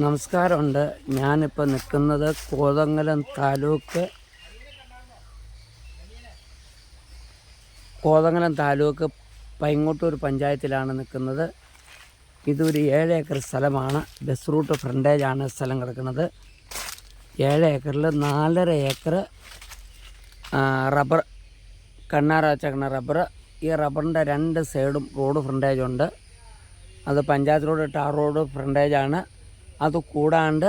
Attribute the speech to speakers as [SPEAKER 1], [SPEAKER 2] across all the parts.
[SPEAKER 1] നമസ്കാരമുണ്ട്. ഞാനിപ്പോൾ നിൽക്കുന്നത് കോതങ്ങലം താലൂക്ക് കോതങ്ങലം താലൂക്ക് പൈങ്ങോട്ടൂർ പഞ്ചായത്തിലാണ് നിൽക്കുന്നത്. ഇതൊരു ഏഴ് ഏക്കർ സ്ഥലമാണ്. ബസ് റൂട്ട് ഫ്രണ്ടേജാണ് സ്ഥലം കിടക്കുന്നത്. ഏഴ് ഏക്കറിൽ നാലര ഏക്കർ റബ്ബർ കണ്ണാറ വെച്ചേക്കണ റബ്ബർ. ഈ റബ്ബറിന്റെ രണ്ട് സൈഡും റോഡ് ഫ്രണ്ടേജുണ്ട്. അത് പഞ്ചായത്ത് റോഡ് ടാർ റോഡ് ഫ്രണ്ടേജാണ്. അത് കൂടാണ്ട്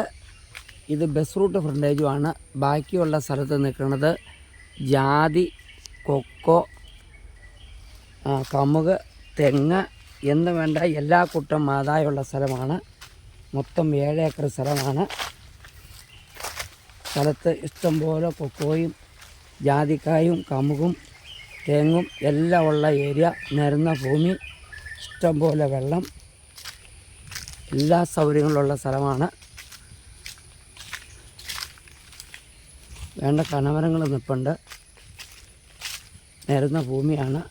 [SPEAKER 1] ഇത് ബസ് റൂട്ട് ഫ്രണ്ടേജുമാണ്. ബാക്കിയുള്ള സ്ഥലത്ത് നിൽക്കുന്നത് ജാതി കൊക്കോ കമുക് തെങ്ങ് എന്ന് വേണ്ട എല്ലാ കൂട്ടം ആദായമുള്ള സ്ഥലമാണ്. മൊത്തം ഏഴ് ഏക്കർ സ്ഥലമാണ്. സ്ഥലത്ത് ഇഷ്ടംപോലെ കൊക്കോയും ജാതിക്കായും കമുകും തേങ്ങും എല്ലാം ഉള്ള ഏരിയ. നിരന്ന ഭൂമി ഇഷ്ടംപോലെ വെള്ളം. എല്ലാ സൗകര്യങ്ങളുള്ള സ്ഥലമാണ്. വേണ്ട കണമരങ്ങൾ നിൽപ്പുണ്ട് നേരുന്ന ഭൂമിയാണ്.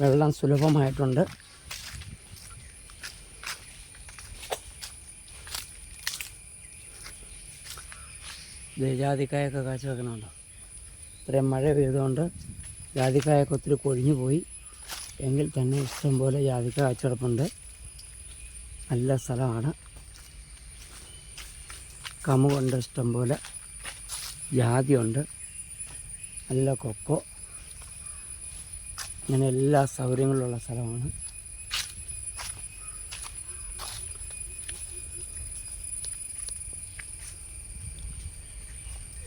[SPEAKER 1] വെള്ളം സുലഭമായിട്ടുണ്ട്. ജാതിക്കായൊക്കെ കാഴ്ച വെക്കണുണ്ടോ ഇത്രയും മഴ പെയ്തുകൊണ്ട് ജാതിക്കായൊക്കെ ഒത്തിരി കൊഴിഞ്ഞു പോയി എങ്കിൽ തന്നെ ഇഷ്ടംപോലെ ജാതിക്ക കാച്ചടപ്പുണ്ട് നല്ല സ്ഥലമാണ്. കമുകുണ്ട് ഇഷ്ടംപോലെ. ജാതിയുണ്ട് നല്ല കൊക്കോ. ഇങ്ങനെ എല്ലാ സൗകര്യങ്ങളുള്ള സ്ഥലമാണ്.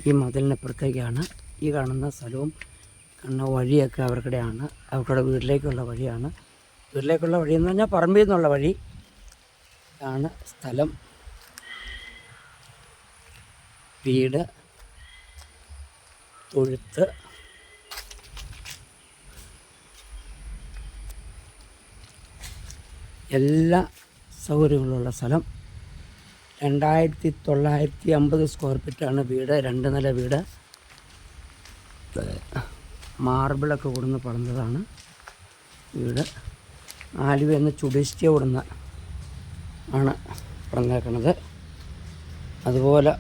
[SPEAKER 1] ഈ മതിലിനപ്പുറത്തേക്കാണ് ഈ കാണുന്ന സ്ഥലവും. കാണുന്ന വഴിയൊക്കെ അവർക്കിടെയാണ്. അവർക്കിടെ വീട്ടിലേക്കുള്ള വഴിയാണ്. വീട്ടിലേക്കുള്ള വഴി എന്ന് പറഞ്ഞാൽ പറമ്പിൽ നിന്നുള്ള വഴി. ആണ് സ്ഥലം. വീട്. തൊഴുത്ത്. എല്ലാ സൗകര്യങ്ങളുള്ള സ്ഥലം. രണ്ടായിരത്തി തൊള്ളായിരത്തി അമ്പത് സ്ക്വയർ ഫീറ്റാണ് വീട്. രണ്ട് നില വീട്. മാർബിളൊക്കെ കൊടുന്ന് പണിതതാണ് വീട്. ആലുവ എന്ന് ചുടിസ്റ്റിയ കൊടുന്ന് ആണ് പണിതേക്കണത് അതുപോലെ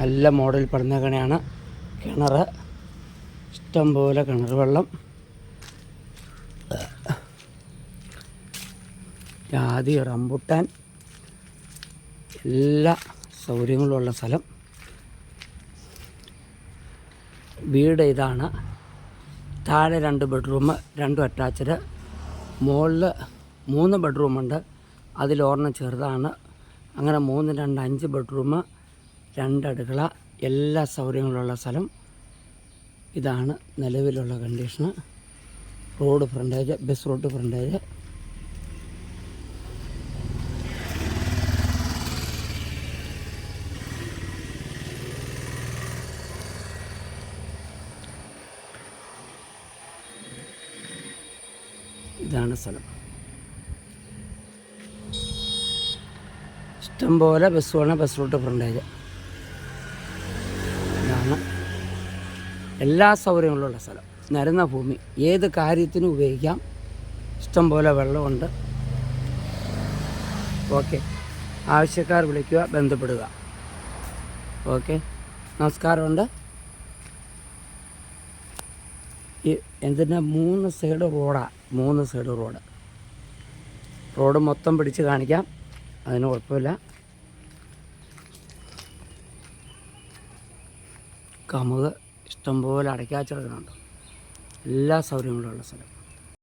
[SPEAKER 1] നല്ല മോഡൽ പണിതേക്കണയാണ് കിണർ ഇഷ്ടംപോലെ കിണർ വെള്ളം. ജാതി റംബുട്ടാൻ എല്ലാ സൗകര്യങ്ങളുള്ള സ്ഥലം. വീട് ഇതാണ്. താഴെ രണ്ട് ബെഡ്റൂം രണ്ടും അറ്റാച്ച്ഡ്. മുകളിൽ മൂന്ന് ബെഡ്റൂമുണ്ട്. അതിൽ ചെറുതാണ്. അങ്ങനെ മൂന്ന് രണ്ട് അഞ്ച് ബെഡ്റൂം രണ്ടടുക്കള എല്ലാ സൗകര്യങ്ങളുള്ള സ്ഥലം. ഇതാണ് നിലവിലുള്ള condition. Road frontage bus road frontage. ഇതാണ് സ്ഥലം. ഇഷ്ടംപോലെ പോലെ വേണം ബസ് റൂട്ട് ഫ്രണ്ടേജ് ഇതാണ് എല്ലാ സൗകര്യങ്ങളുള്ള സ്ഥലം. നരുന്ന ഭൂമി ഏത് കാര്യത്തിനും ഉപയോഗിക്കാം. ഇഷ്ടം പോലെ വെള്ളമുണ്ട്. ഓക്കെ. ആവശ്യക്കാർ വിളിക്കുക ബന്ധപ്പെടുക. ഓക്കെ. നമസ്കാരമുണ്ട്. ഈ എന്തിനാ മൂന്ന് സൈഡ് റോഡാണ് മൂന്ന് സൈഡ് റോഡ്. റോഡ് മൊത്തം പിടിച്ച് കാണിക്കാം. അതിന് കുഴപ്പമില്ല. കമുക് ഇഷ്ടംപോലെ അടയ്ക്കാച്ചിറങ്ങുന്നുണ്ട് എല്ലാ സൗകര്യങ്ങളുള്ള സ്ഥലം.